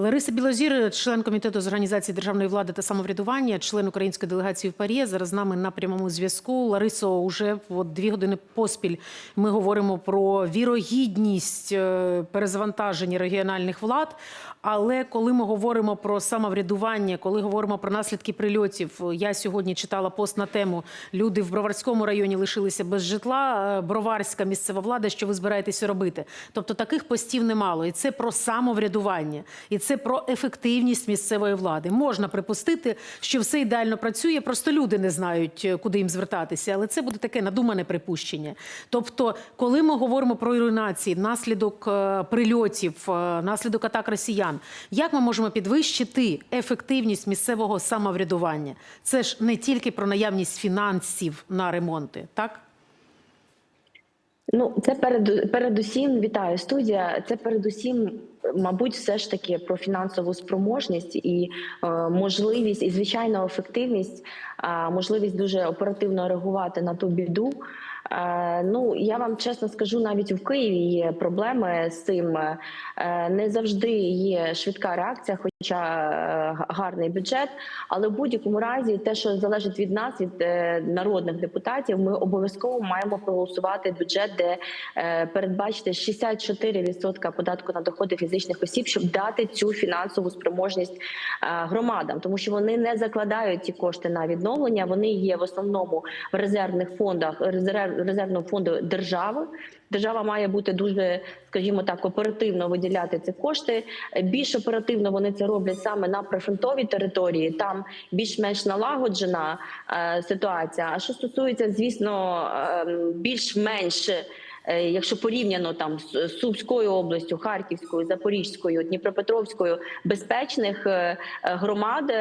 Лариса Білозір, член комітету з організації державної влади та самоврядування, член української делегації в ПАРЄ, зараз з нами на прямому зв'язку. Ларисо, уже от дві години поспіль ми говоримо про вірогідність е, перезавантаження регіональних влад. Але коли ми говоримо про самоврядування, коли говоримо про наслідки прильотів, я сьогодні читала пост на тему Люди в Броварському районі лишилися без житла. Е, Броварська місцева влада, що ви збираєтеся робити? Тобто таких постів немало, і це про самоврядування, і це про ефективність місцевої влади. Можна припустити, що все ідеально працює, просто люди не знають, е, куди їм звертатися. Але це буде таке надумане припущення. Тобто, коли ми говоримо про руйнації, наслідок е, прильотів, е, наслідок атак росіян, як ми можемо підвищити ефективність місцевого самоврядування? Це ж не тільки про наявність фінансів на ремонти, так? Ну, це перед передусім вітаю студія. Це передусім, мабуть, все ж таки про фінансову спроможність і е, можливість, і звичайно, ефективність, е, можливість дуже оперативно реагувати на ту біду. Е, ну я вам чесно скажу, навіть в Києві є проблеми з цим. Е, не завжди є швидка реакція, гарний бюджет. Але в будь-якому разі, те, що залежить від нас, від е, народних депутатів, ми обов'язково маємо проголосувати бюджет, де е, передбачити 64% податку на доходи фізичних осіб, щоб дати цю фінансову спроможність е, громадам, тому що вони не закладають ці кошти на відновлення. Вони є в основному в резервних фондах резерв, резервного фонду держави. Держава має бути дуже, скажімо так, оперативно виділяти ці кошти. Більш оперативно вони це роблять саме на прифронтовій території. Там більш-менш налагоджена е, ситуація. А що стосується, звісно, е, більш-менш. е, Якщо порівняно там з Сумською областю, Харківською, Запорізькою, Дніпропетровською безпечних е, громад,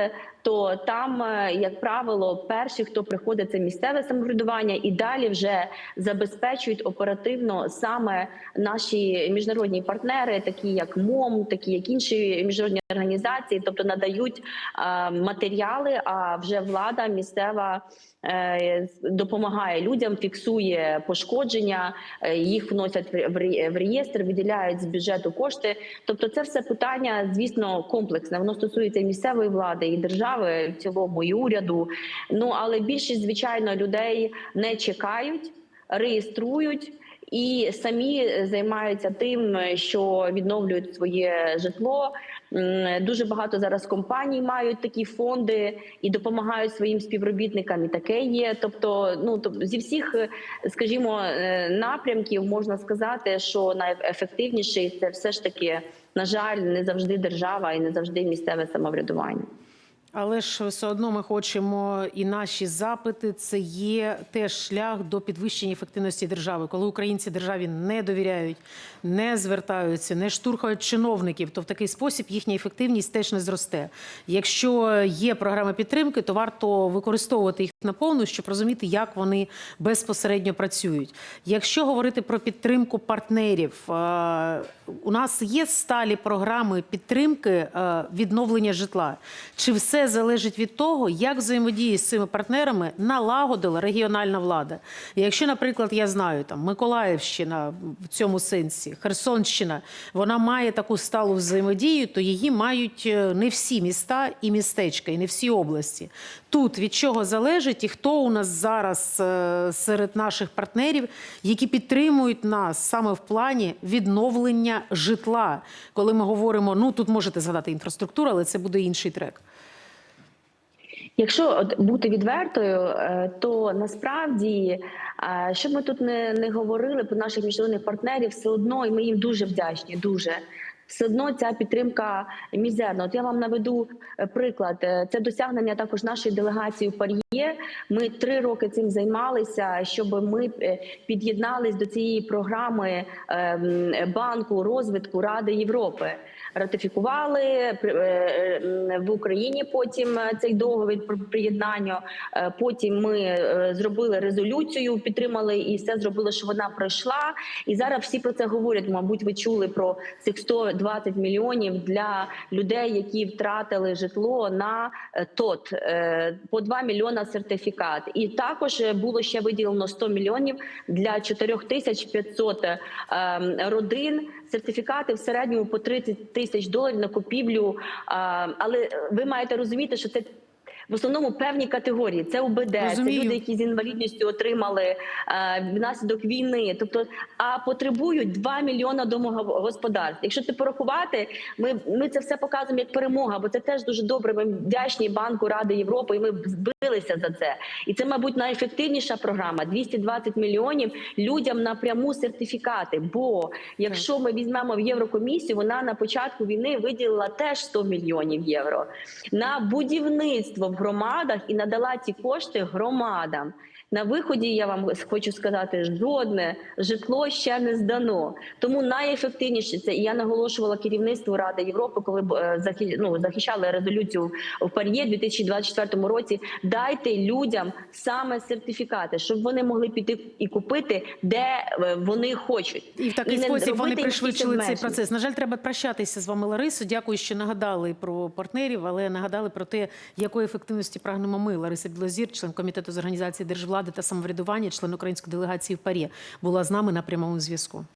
то там, е, як правило, перші, хто приходить, це місцеве самоврядування, і далі вже забезпечують оперативно саме наші міжнародні партнери, такі як МОМ, такі як інші міжнародні організації, тобто надають е, матеріали. А вже влада місцева е, допомагає людям, фіксує пошкодження, їх вносять в ре- в реєстр, виділяють з бюджету кошти. Тобто, це все питання, звісно, комплексне. Воно стосується місцевої влади і держави в цілому, і уряду. Ну але більшість, звичайно, людей не чекають, реєструють. І самі займаються тим, що відновлюють своє житло. Дуже багато зараз компаній мають такі фонди і допомагають своїм співробітникам. І таке є. Тобто, ну тобто зі всіх, скажімо, е, напрямків можна сказати, що найефективніший це все ж таки, на жаль, не завжди держава і не завжди місцеве самоврядування. Але ж все одно ми хочемо, і наші запити це є теж шлях до підвищення ефективності держави. Коли українці державі не довіряють, не звертаються, не штурхають чиновників, то в такий спосіб їхня ефективність теж не зросте. Якщо є програми підтримки, то варто використовувати їх наповну, щоб розуміти, як вони безпосередньо працюють. Якщо говорити про підтримку партнерів, е, у нас є сталі програми підтримки е, відновлення житла. Чи все залежить від того, як взаємодії з цими партнерами налагодила регіональна влада? Якщо, наприклад, я знаю там Миколаївщина в цьому сенсі, Херсонщина, вона має таку сталу взаємодію, то її мають е, не всі міста і містечка, і не всі області. Тут від чого залежить і хто у нас зараз е, серед наших партнерів, які підтримують нас саме в плані відновлення житла. Коли ми говоримо, ну тут можете згадати інфраструктуру, але це буде інший трек. Якщо бути відвертою, е, то насправді, е, що ми тут не, не говорили про наших міжнародних партнерів, все одно і ми їм дуже вдячні. Дуже все одно ця підтримка мізерна. От я вам наведу е, приклад. Е, Це досягнення також нашої делегації в Пар'є. Ми три роки цим займалися, щоб ми е, під'єднались до цієї програми банку розвитку Ради Європи. Ратифікували в Україні. Потім цей договір про приєднання. Потім ми зробили резолюцію, підтримали і все зробили, що вона пройшла. І зараз всі про це говорять. Мабуть, ви чули про цих 100 20 мільйонів для людей, які втратили житло на е, ТОТ, е, по 2 мільйона сертифікат. І також е, було ще виділено 100 мільйонів для 4500 е, родин. Сертифікати в середньому по 30 тисяч доларів на купівлю. Але ви маєте розуміти, що це. В основному певні категорії це УБД, Розумію. це люди, які з інвалідністю отримали е, внаслідок війни. Тобто, а потребують 2 мільйона домогосподарств. Якщо ти порахувати, ми, ми це все показуємо як перемога, бо це теж дуже добре. Ми вдячні банку Ради Європи, і ми збилися за це. І це, мабуть, найефективніша програма 220 мільйонів людям напряму сертифікати. Бо якщо ми візьмемо в Єврокомісію, вона на початку війни виділила теж 100 мільйонів євро на будівництво в громадах і надала ці кошти громадам. На виході я вам хочу сказати, жодне житло ще не здано. Тому найефективніше це і я наголошувала керівництву Ради Європи, коли е, ну, захищали резолюцію в Пар'є у 2024 році. Дайте людям саме сертифікати, щоб вони могли піти і купити, де е, вони хочуть. І в такий не спосіб вони пришвидшили цей процес. На жаль, треба прощатися з вами, Ларисо. Дякую, що нагадали про партнерів, але нагадали про те, якої ефективності прагнемо ми. Лариса Білозір, член комітету з організації держвлади та самоврядування, член української делегації в ПАРЄ, була з нами на прямому зв'язку.